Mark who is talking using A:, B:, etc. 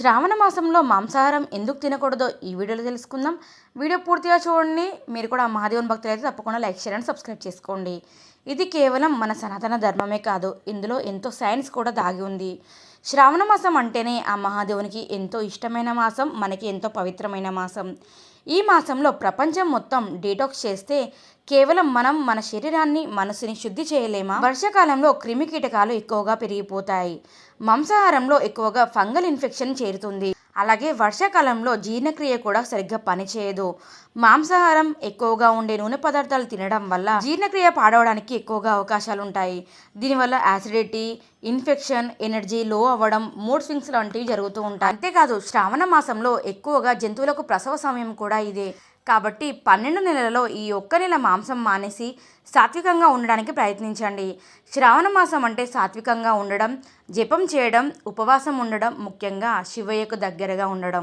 A: శ్రావణ మాసంలో మాంసాహారం ఎందుకు తినకూడదో ఈ వీడియోలో తెలుసుకుందాం. వీడియో పూర్తిగా చూడండి. మీరు కూడా మహాదేవన్ భక్తులు అయితే తప్పకుండా లైక్ షేర్ అండ్ సబ్స్క్రైబ్ చేసుకోండి. ఇది కేవలం మన సనాతన ధర్మమే కాదు. ఇందులో ఎంతో సైన్స్ కూడా దాగి ఉంది. శ్రావణ మాసం అంటేనే ఆ మహాదేవునికి ఎంతో ఇష్టమైన మాసం మనకి ఎంతో పవిత్రమైన మాసం. ఈ మాసంలో ప్రపంచం మొత్తం డీటాక్స్ చేస్తే కేవలం మనం మన శరీరాన్ని మనసుని శుద్ధి చేయలేమా? వర్షాకాలంలో క్రిమి కీటకాలు ఎక్కువగా పెరిగిపోతాయి. మాంసాహారంలో ఎక్కువగా ఫంగల్ ఇన్ఫెక్షన్ చేరుతుంది. అలాగే వర్షాకాలంలో జీర్ణక్రియ కూడా సరిగ్గా పనిచేయదు. మాంసాహారం ఎక్కువగా ఉండే నూనె పదార్థాలు తినడం వల్ల జీర్ణక్రియ పాడవడానికి ఎక్కువగా అవకాశాలు ఉంటాయి దీనివల్ల యాసిడిటీ ఇన్ఫెక్షన్ ఎనర్జీ లో అవ్వడం మూడ్ స్వింగ్స్ లాంటివి జరుగుతూ ఉంటాయి. అంతేకాదు శ్రావణ మాసంలో ఎక్కువగా జంతువులకు ప్రసవ సమయం కూడా ఇదే. కాబట్టి పన్నెండు నెలలలో ఈ ఒక్క నెల మాంసం మానేసి సాత్వికంగా ఉండడానికి ప్రయత్నించండి. శ్రావణ మాసం అంటే సాత్వికంగా ఉండడం జపం చేయడం ఉపవాసం ఉండడం ముఖ్యంగా శివయ్యకు దగ్గరగా ఉండడం.